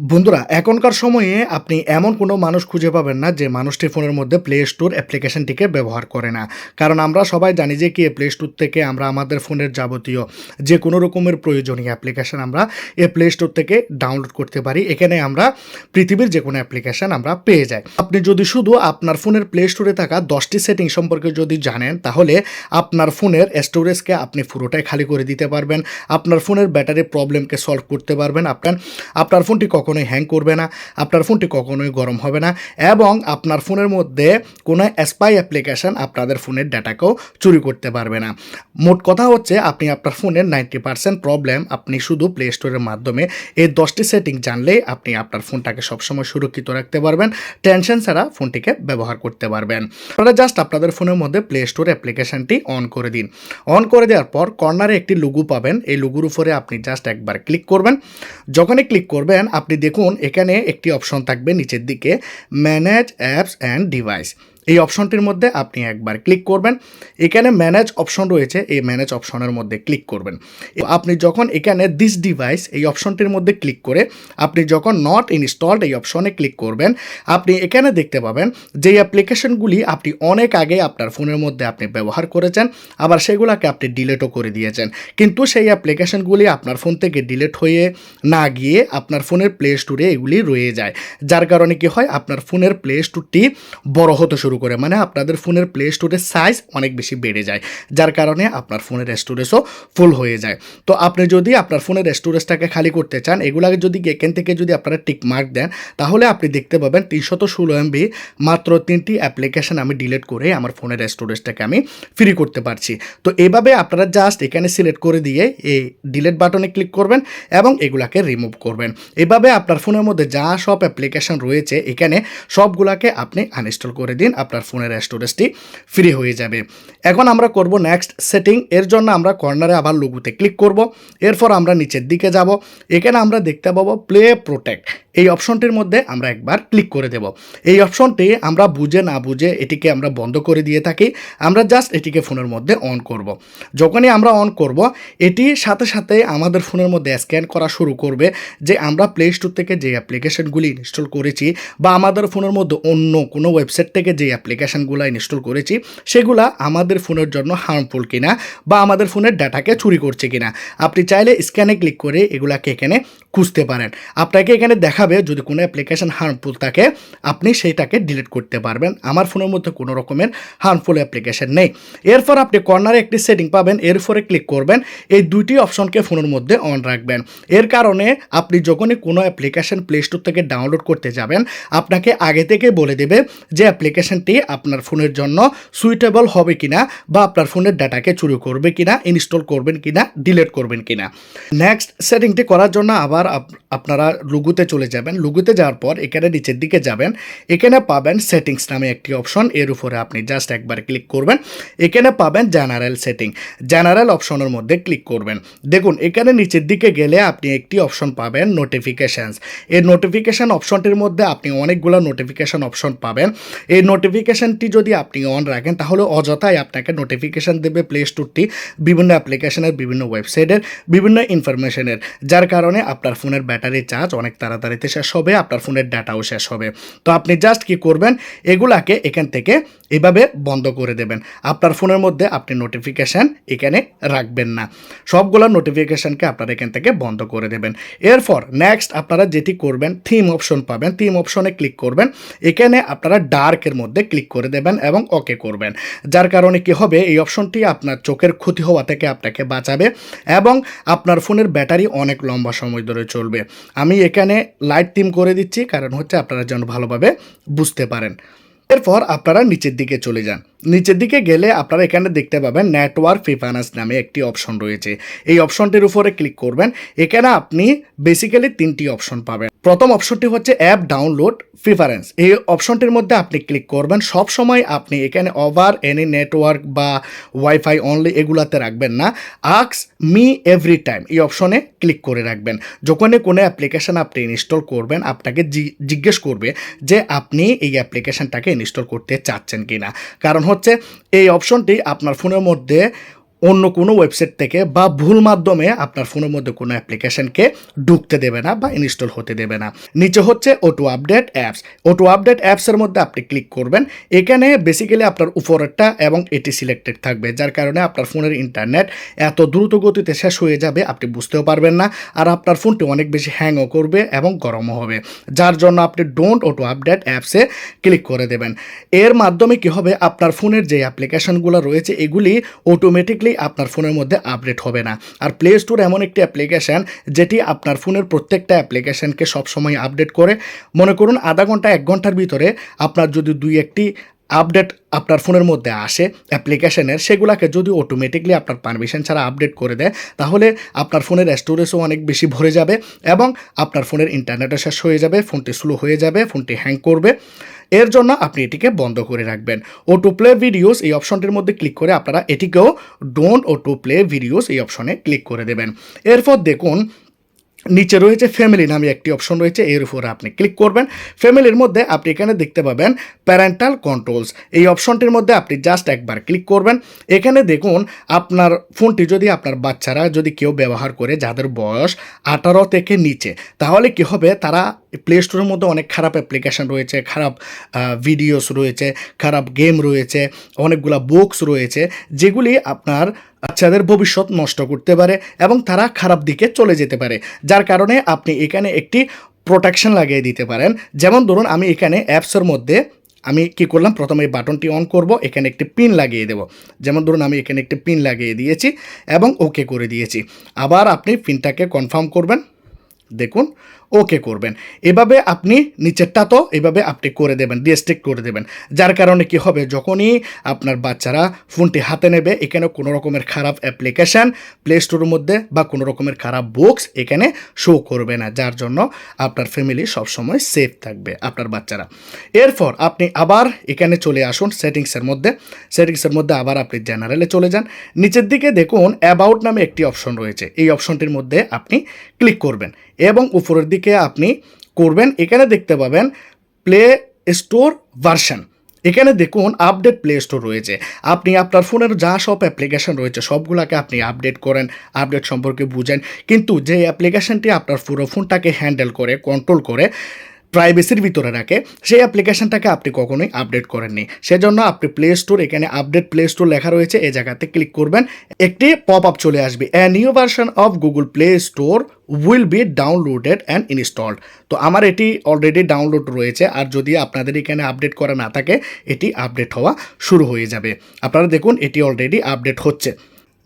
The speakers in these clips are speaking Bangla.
বন্ধুরা, এখনকার সময়ে আপনি এমন কোনো মানুষ খুঁজে পাবেন না যে মানুষটি ফোনের মধ্যে প্লে স্টোর অ্যাপ্লিকেশনটিকে ব্যবহার করে না। কারণ আমরা সবাই জানি যে কি প্লে স্টোর থেকে আমরা আমাদের ফোনের যাবতীয় যে কোনো রকমের প্রয়োজনীয় অ্যাপ্লিকেশন আমরা এই প্লে স্টোর থেকে ডাউনলোড করতে পারি। এখানে আমরা পৃথিবীর যে কোনো অ্যাপ্লিকেশন আমরা পেয়ে যাই। আপনি যদি শুধু আপনার ফোনের প্লে স্টোরে থাকা দশটি সেটিং সম্পর্কে যদি জানেন, তাহলে আপনার ফোনের স্টোরেজকে আপনি পুরোটাই খালি করে দিতে পারবেন। আপনার ফোনের ব্যাটারি প্রবলেমকে সলভ করতে পারবেন। আপনার আপনার ফোনটি কখনোই হ্যাং করবে না, আপনার ফোনটি কখনোই গরম হবে না এবং আপনার ফোনের মধ্যে কোনো স্পাই অ্যাপ্লিকেশন আপনাদের ফোনের ডাটাকেও চুরি করতে পারবে না। মোট কথা হচ্ছে আপনি আপনার ফোনের নাইনটি পার্সেন্ট প্রবলেম আপনি শুধু প্লে স্টোরের মাধ্যমে এই দশটি সেটিং জানলেই আপনি আপনার ফোনটাকে সবসময় সুরক্ষিত রাখতে পারবেন টেনশন ছাড়া ফোনটিকে ব্যবহার করতে পারবেন। আপনারা জাস্ট আপনাদের ফোনের মধ্যে প্লে স্টোর অ্যাপ্লিকেশনটি অন করে দিন। অন করে দেওয়ার পর কর্নারে একটি লুগু পাবেন, এই লুগুর উপরে আপনি জাস্ট একবার ক্লিক করবেন। যখনই ক্লিক করবেন, আপনি দেখুন এখানে একটি অপশন থাকবে নিচের দিকে ম্যানেজ অ্যাপস অ্যান্ড ডিভাইস এই অপশনটির মধ্যে আপনি একবার ক্লিক করবেন। এখানে ম্যানেজ অপশন রয়েছে, এই ম্যানেজ অপশনের মধ্যে ক্লিক করবেন। আপনি যখন এখানে দিস ডিভাইস এই অপশনটির মধ্যে ক্লিক করে আপনি যখন নট ইনস্টলড এই অপশনে ক্লিক করবেন, আপনি এখানে দেখতে পাবেন যে অ্যাপ্লিকেশনগুলি আপনি অনেক আগে আপনার ফোনের মধ্যে আপনি ব্যবহার করেছেন, আবার সেগুলোকে আপনি ডিলেটও করে দিয়েছেন। কিন্তু সেই অ্যাপ্লিকেশনগুলি আপনার ফোন থেকে ডিলেট হয়ে না গিয়ে আপনার ফোনের প্লে স্টোরে এগুলি রয়ে যায়। যার কারণে কি হয়? আপনার ফোনের প্লে স্টোরটি বড় হতে শুরু করে মানে আপনাদের ফোনের প্লে স্টোরের সাইজ অনেক বেশি বেড়ে যায়। যার কারণে আপনার ফোনের স্টোরেজও ফুল হয়ে যায়। তো আপনি যদি আপনার ফোনের স্টোরেজটাকে খালি করতে চান, এগুলাকে যদি এখান থেকে যদি আপনারা টিক মার্ক দেন, তাহলে আপনি দেখতে পাবেন তিনশত ষোলো এমবি মাত্র তিনটি অ্যাপ্লিকেশন আমি ডিলিট করে আমার ফোনের স্টোরেজটাকে আমি ফ্রি করতে পারছি। তো এভাবে আপনারা জাস্ট এখানে সিলেক্ট করে দিয়ে এই ডিলেট বাটনে ক্লিক করবেন এবং এগুলাকে রিমুভ করবেন। এভাবে আপনার ফোনের মধ্যে যা সব অ্যাপ্লিকেশন রয়েছে, এখানে সবগুলাকে আপনি আনইনস্টল করে দিন। আপনার ফোনের স্টোরেজটি ফ্রি হয়ে যাবে। এখন আমরা করব নেক্সট সেটিং এর জন্য আমরা কর্নারে আবার লুগুতে ক্লিক করব। এরপর আমরা নিচের দিকে যাব। এখানে আমরা দেখতে পাবো প্লে প্রোটেক্ট এই অপশনটির মধ্যে আমরা একবার ক্লিক করে দেব। এই অপশনটি আমরা বুঝে না বুঝে এটিকে আমরা বন্ধ করে দিয়ে থাকি। আমরা জাস্ট এটিকে ফোনের মধ্যে অন করব। যখনই আমরা অন করব, এটি সাথে সাথে আমাদের ফোনের মধ্যে স্ক্যান করা শুরু করবে যে আমরা প্লে স্টোর থেকে যে অ্যাপ্লিকেশনগুলি ইনস্টল করেছি বা আমাদের ফোনের মধ্যে অন্য কোনো ওয়েবসাইট থেকে যে অ্যাপ্লিকেশনগুলো ইনস্টল করেছি, সেগুলা আমাদের ফোনের জন্য হার্মফুল কিনা বা আমাদের ফোনের ডাটাকে চুরি করছে কিনা। আপনি চাইলে স্ক্যানে ক্লিক করে এগুলাকে এখানে খুঁজতে পারেন। আপনাকে এখানে দেখাবে যদি কোনো অ্যাপ্লিকেশন হার্মফুল থাকে, আপনি সেইটাকে ডিলিট করতে পারবেন। আমার ফোনের মধ্যে কোনো রকমের হার্মফুল অ্যাপ্লিকেশন নেই। এরপর আপনি কর্নারে একটি সেটিং পাবেন এর উপরে ক্লিক করবেন। এই দুইটি অপশনকে ফোনের মধ্যে অন রাখবেন। এর কারণে আপনি যখনই কোনো অ্যাপ্লিকেশন প্লে স্টোর থেকে ডাউনলোড করতে যাবেন, আপনাকে আগে থেকে বলে দেবে যে অ্যাপ্লিকেশনটি আপনার ফোনের জন্য সুইটেবল হবে কিনা বা আপনার ফোনের ডাটাকে চুরি করবে কিনা ইনস্টল করবেন কিনা ডিলিট করবেন কিনা। নেক্সট সেটিংটি করার জন্য আবার আপ- আপনারা লুগুতে চলে যাবেন, লুগুতে যাওয়ার পর এখানে নিচের দিকে যাবেন। এখানে পাবেন সেটিংস নামে একটি অপশন এর উপরে আপনি জাস্ট একবার ক্লিক করবেন। এখানে পাবেন জেনারেল সেটিং জেনারেল অপশনের মধ্যে ক্লিক করবেন। দেখুন, এখানে নিচের দিকে গেলে আপনি একটি অপশন পাবেন নোটিফিকেশানস এই নোটিফিকেশান অপশনটির মধ্যে আপনি অনেকগুলো নোটিফিকেশান অপশন পাবেন। এই নোটিফিকেশানটি যদি আপনি অন রাখেন, তাহলে অযথাই আপনাকে নোটিফিকেশান দেবে প্লে স্টোরটি বিভিন্ন অ্যাপ্লিকেশনের বিভিন্ন ওয়েবসাইটের বিভিন্ন ইনফরমেশনের যার কারণে আপনার ফোনের ব্যাটারি চার্জ অনেক তাড়াতাড়িতে শেষ হবে, আপনার ফোনের ডাটাও শেষ হবে। তো আপনি জাস্ট কি করবেন, এগুলাকে এখান থেকে এভাবে বন্ধ করে দেবেন। আপনার ফোনের মধ্যে আপনি নোটিফিকেশান এখানে রাখবেন না। সবগুলো নোটিফিকেশানকে আপনারা এখান থেকে বন্ধ করে দেবেন। এরপর নেক্সট আপনারা যেটি করবেন থিম অপশন পাবেন। থিম অপশনে ক্লিক করবেন। এখানে আপনারা ডার্কের মধ্যে ক্লিক করে দেবেন এবং ওকে করবেন। যার কারণে কি হবে, এই অপশনটি আপনার চোখের ক্ষতি হওয়া থেকে আপনাকে বাঁচাবে এবং আপনার ফোনের ব্যাটারি অনেক লম্বা সময় ধরে চলবে। আমি এখানে লাইট টিম করে দিচ্ছি, কারণ হচ্ছে আপনারা যেন ভালোভাবে বুঝতে পারেন। এরপর আপনারা নিচের দিকে চলে যান। নিচের দিকে গেলে আপনারা এখানে দেখতে পাবেন নেটওয়ার্ক ফিফানাস নামে একটি অপশন রয়েছে। এই অপশনটির উপরে ক্লিক করবেন। এখানে আপনি বেসিক্যালি তিনটি অপশন পাবেন। প্রথম অপশনটি হচ্ছে অ্যাপ ডাউনলোড প্রিফারেন্স এই অপশনটির মধ্যে আপনি ক্লিক করবেন। সব সময় আপনি এখানে ওভার এনি নেটওয়ার্ক বা ওয়াইফাই অনলি এগুলাতে রাখবেন না। আক্স মি এভরি টাইম এই অপশনে ক্লিক করে রাখবেন। যখনই কোনো অ্যাপ্লিকেশন আপনি ইনস্টল করবেন, আপনাকে জিজ্ঞেস করবে যে আপনি এই অ্যাপ্লিকেশনটাকে ইনস্টল করতে চাচ্ছেন কি না কারণ হচ্ছে এই অপশনটি আপনার ফোনের মধ্যে অন্য কোনো ওয়েবসাইট থেকে বা ভুল মাধ্যমে আপনার ফোনের মধ্যে কোনো অ্যাপ্লিকেশনকে ঢুকতে দেবে না বা ইনস্টল হতে দেবে না। নিচে হচ্ছে auto update apps auto update অ্যাপসের মধ্যে আপনি ক্লিক করবেন। এখানে বেসিক্যালি আপনার উপরেরটা এবং এটি সিলেক্টেড থাকবে, যার কারণে আপনার ফোনের ইন্টারনেট এত দ্রুত গতিতে শেষ হয়ে যাবে, আপনি বুঝতেও পারবেন না। আর আপনার ফোনটি অনেক বেশি হ্যাংও করবে এবং গরমও হবে, যার জন্য আপনি ডোন্ট অটো আপডেট অ্যাপসে ক্লিক করে দেবেন। এর মাধ্যমে কি হবে? আপনার ফোনের যে অ্যাপ্লিকেশনগুলো রয়েছে, এগুলি অটোমেটিকলি আপনার ফোনের মধ্যে আপডেট হবে না। আর প্লে স্টোর এমন একটি অ্যাপ্লিকেশন যেটি আপনার ফোনের প্রত্যেকটা অ্যাপ্লিকেশনকে সবসময় আপডেট করে। মনে করুন, আধা ঘণ্টা, এক ঘণ্টার ভিতরে আপনার যদি দুই, একটি আপডেট আপনার ফোনের মধ্যে আসে অ্যাপ্লিকেশনের সেগুলোকে যদি অটোমেটিকলি আপনার পারমিশন ছাড়া আপডেট করে দেয়, তাহলে আপনার ফোনের স্টোরেজও অনেক বেশি ভরে যাবে এবং আপনার ফোনের ইন্টারনেটও শেষ হয়ে যাবে, ফোনটি স্লো হয়ে যাবে, ফোনটি হ্যাং করবে। এর জন্য আপনি এটিকে বন্ধ করে রাখবেন। ও টু প্লে ভিডিওস এই অপশনটির মধ্যে ক্লিক করে আপনারা এটিকেও don't auto play videos এই অপশনে ক্লিক করে দেবেন। এরপর দেখুন, নিচে রয়েছে ফ্যামিলি নামে একটি অপশন রয়েছে, এর উপরে আপনি ক্লিক করবেন। ফ্যামিলির মধ্যে আপনি এখানে দেখতে পাবেন প্যারেন্টাল কন্ট্রোলস এই অপশনটির মধ্যে আপনি জাস্ট একবার ক্লিক করবেন। এখানে দেখুন, আপনার ফোনটি যদি আপনার বাচ্চারা যদি কেউ ব্যবহার করে যাদের বয়স আঠারো থেকে নিচে, তাহলে কি হবে? তারা প্লে স্টোরের মধ্যে অনেক খারাপ অ্যাপ্লিকেশন রয়েছে, খারাপ ভিডিওস রয়েছে, খারাপ গেম রয়েছে, অনেকগুলা বুকস রয়েছে, যেগুলি আপনার বাচ্চাদের ভবিষ্যৎ নষ্ট করতে পারে এবং তারা খারাপ দিকে চলে যেতে পারে। যার কারণে আপনি এখানে একটি প্রোটেকশন লাগিয়ে দিতে পারেন। যেমন ধরুন, আমি এখানে অ্যাপসের মধ্যে আমি কি করলাম? প্রথমে এই বাটনটি অন করব, এখানে একটি পিন লাগিয়ে দেব। যেমন ধরুন, আমি এখানে একটি পিন লাগিয়ে দিয়েছি এবং ওকে করে দিয়েছি। আবার আপনি পিনটাকে কনফার্ম করবেন। দেখুন ওকে করবেন। এভাবে আপনি নিচেরটা তো এভাবে আপনি করে দেবেন ডিস্ট্রিক্ট করে দেবেন। যার কারণে কি হবে? যখনই আপনার বাচ্চারা ফোনটি হাতে নেবে, এখানে কোনো রকমের খারাপ অ্যাপ্লিকেশান প্লে স্টোরের মধ্যে বা কোনো রকমের খারাপ বুকস এখানে শো করবে না। যার জন্য আপনার ফ্যামিলি সবসময় সেফ থাকবে, আপনার বাচ্চারা। এরপর আপনি আবার এখানে চলে আসুন সেটিংসের মধ্যে। সেটিংসের মধ্যে আবার আপনি জেনারেলে চলে যান। নিচের দিকে দেখুন অ্যাবাউট নামে একটি অপশন রয়েছে। এই অপশনটির মধ্যে আপনি ক্লিক করবেন এবং উপরের দিকে আপনি করবেন, এখানে দেখতে পাবেন প্লে স্টোর ভার্সন এখানে দেখুন আপডেট প্লে স্টোর রয়েছে। আপনি আপনার ফোনের যা সব অ্যাপ্লিকেশান রয়েছে, সবগুলোকে আপনি আপডেট করেন আপডেট সম্পর্কে বুঝেন। কিন্তু যে অ্যাপ্লিকেশানটি আপনার পুরো ফোনটাকে হ্যান্ডেল করে কন্ট্রোল করে প্রাইভেসির ভিতরে রাখে, সেই অ্যাপ্লিকেশনটাকে আপনি কখনোই আপডেট করেননি। সেজন্য আপনি প্লে স্টোর এখানে আপডেট প্লে স্টোর লেখা রয়েছে এই জায়গাতে ক্লিক করবেন। একটি পপ আপ চলে আসবে a new version of Google play store will be downloaded and installed তো আমার এটি অলরেডি ডাউনলোড রয়েছে, আর যদি আপনাদের এখানে আপডেট করা না থাকে, এটি আপডেট হওয়া শুরু হয়ে যাবে। আপনারা দেখুন, এটি অলরেডি আপডেট হচ্ছে।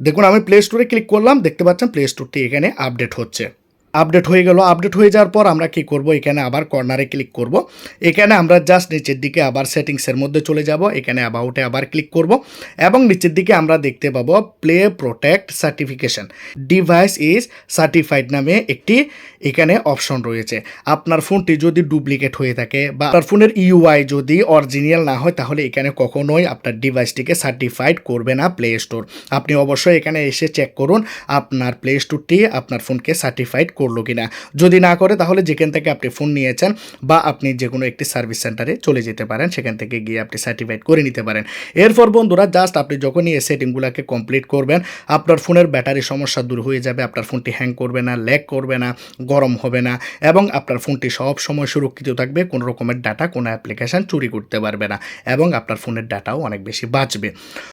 দেখুন, আমি প্লে স্টোরে ক্লিক করলাম, দেখতে পাচ্ছেন প্লে স্টোরটি এখানে আপডেট হচ্ছে। আপডেট হয়ে গেল। আপডেট হয়ে যাওয়ার পর আমরা কি করব? এখানে আবার কর্নারে ক্লিক করব। এখানে আমরা জাস্ট নিচের দিকে আবার সেটিংসের মধ্যে চলে যাব। এখানে অ্যাবাউটে আবার ক্লিক করব। এবং নিচের দিকে আমরা দেখতে পাবো play protect certification device is certified নামে একটি এখানে অপশন রয়েছে। আপনার ফোনটি যদি ডুপ্লিকেট হয়ে থাকে বা আপনার ফোনের ইউআই যদি অরিজিনাল না হয়, তাহলে এখানে কখনোই আপনার ডিভাইসটিকে সার্টিফাইড করবে না প্লে স্টোর আপনি অবশ্যই এখানে এসে চেক করুন, আপনার প্লে স্টোরটি আপনার ফোনকে সার্টিফাইড করল কি না যদি না করে, তাহলে যেখান থেকে আপনি ফোন নিয়েছেন বা আপনি যে কোনো একটি সার্ভিস সেন্টারে চলে যেতে পারেন, সেখান থেকে গিয়ে আপনি সার্টিফাইড করে নিতে পারেন। এরপর বন্ধুরা জাস্ট আপনি যখনই এই সেটিংগুলোকে কমপ্লিট করবেন, আপনার ফোনের ব্যাটারি সমস্যা দূর হয়ে যাবে, আপনার ফোনটি হ্যাং করবে না ল্যাগ করবে না গরম হবে না এবং আপনার ফোনটি সব সময় সুরক্ষিত থাকবে, কোনো রকমের ডাটা কোনো অ্যাপ্লিকেশান চুরি করতে পারবে না এবং আপনার ফোনের ডাটাও অনেক বেশি বাঁচবে।